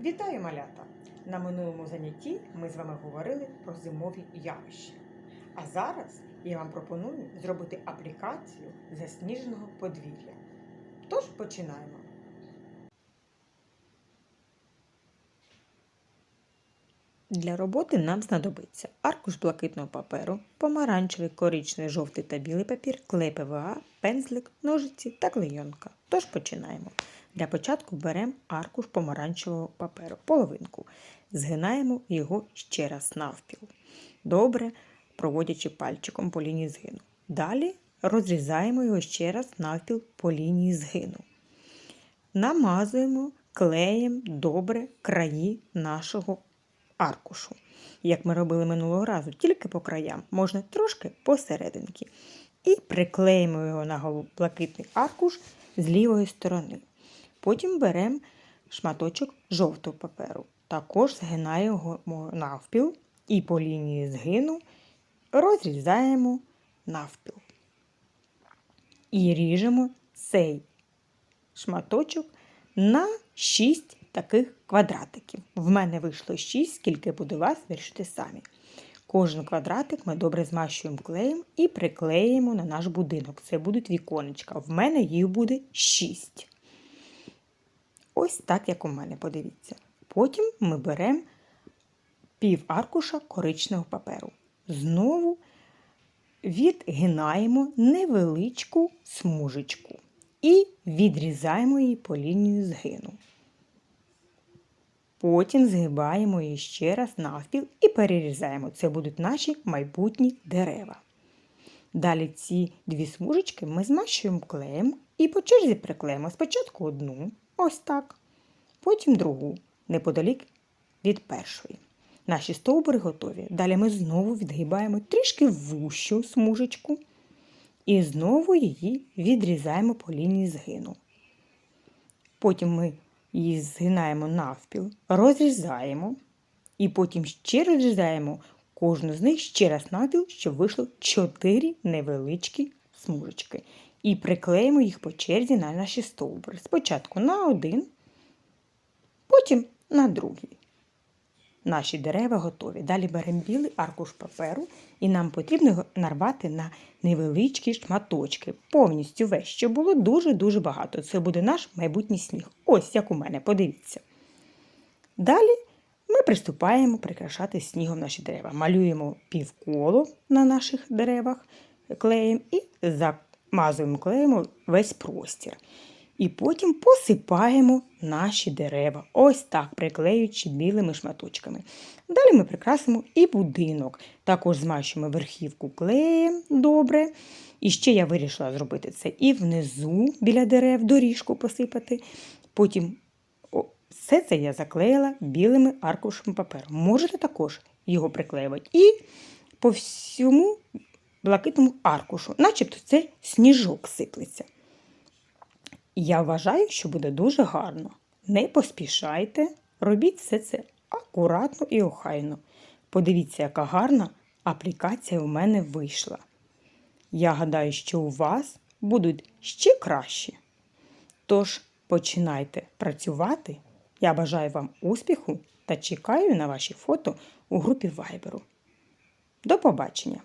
Вітаю, малята! На минулому занятті ми з вами говорили про зимові явища. А зараз я вам пропоную зробити аплікацію засніженого подвір'я. Тож починаємо. Для роботи нам знадобиться аркуш блакитного паперу, помаранчевий, коричневий, жовтий та білий папір, клей ПВА, пензлик, ножиці та клейонка. Тож починаємо. Для початку беремо аркуш помаранчевого паперу, половинку. Згинаємо його ще раз навпіл. Добре проводячи пальчиком по лінії згину. Далі розрізаємо його ще раз навпіл по лінії згину. Намазуємо клеєм добре краї нашого аркушу. Як ми робили минулого разу, тільки по краям, можна трошки посерединки. І приклеїмо його на блакитний аркуш з лівої сторони. Потім беремо шматочок жовтого паперу. Також згинаємо його навпіл і по лінії згину розрізаємо навпіл. І ріжемо цей шматочок на 6 таких квадратиків. В мене вийшло 6, скільки буде вас, вирішити самі. Кожен квадратик ми добре змащуємо клеєм і приклеїмо на наш будинок. Це будуть віконечка. В мене їх буде 6. Ось так, як у мене, подивіться. Потім ми беремо пів аркуша коричневого паперу. Знову відгинаємо невеличку смужечку і відрізаємо її по лінії згину. Потім згибаємо її ще раз навпіл і перерізаємо. Це будуть наші майбутні дерева. Далі ці дві смужечки ми змащуємо клеєм і по черзі приклеїмо спочатку одну, ось так, потім другу, неподалік від першої. Наші стовбури готові. Далі ми знову відгибаємо трішки вущу смужечку і знову її відрізаємо по лінії згину. Потім ми її згинаємо навпіл, розрізаємо і потім ще розрізаємо кожну з них ще раз навпіл, щоб вийшло 4 невеличкі смужечки. І приклеїмо їх по черзі на наші стовбури. Спочатку на один, потім на другий. Наші дерева готові. Далі беремо білий аркуш паперу, і нам потрібно його нарвати на невеличкі шматочки, повністю весь, щоб було дуже-дуже багато. Це буде наш майбутній сніг. Ось як у мене, подивіться. Далі ми приступаємо прикрашати снігом наші дерева. Малюємо півколо на наших деревах клеєм і замазуємо клеєм весь простір. І потім посипаємо наші дерева. Ось так, приклеюючи білими шматочками. Далі ми прикрасимо і будинок. Також змащуємо верхівку клеєм добре. І ще я вирішила зробити це і внизу біля дерев доріжку посипати. Потім о, все це я заклеїла білими аркушами паперу. Можете також його приклеювати. І по всьому блакитному аркушу, начебто це сніжок сиплеться. Я вважаю, що буде дуже гарно. Не поспішайте, робіть все це акуратно і охайно. Подивіться, яка гарна аплікація у мене вийшла. Я гадаю, що у вас будуть ще кращі. Тож починайте працювати. Я бажаю вам успіху та чекаю на ваші фото у групі Вайберу. До побачення!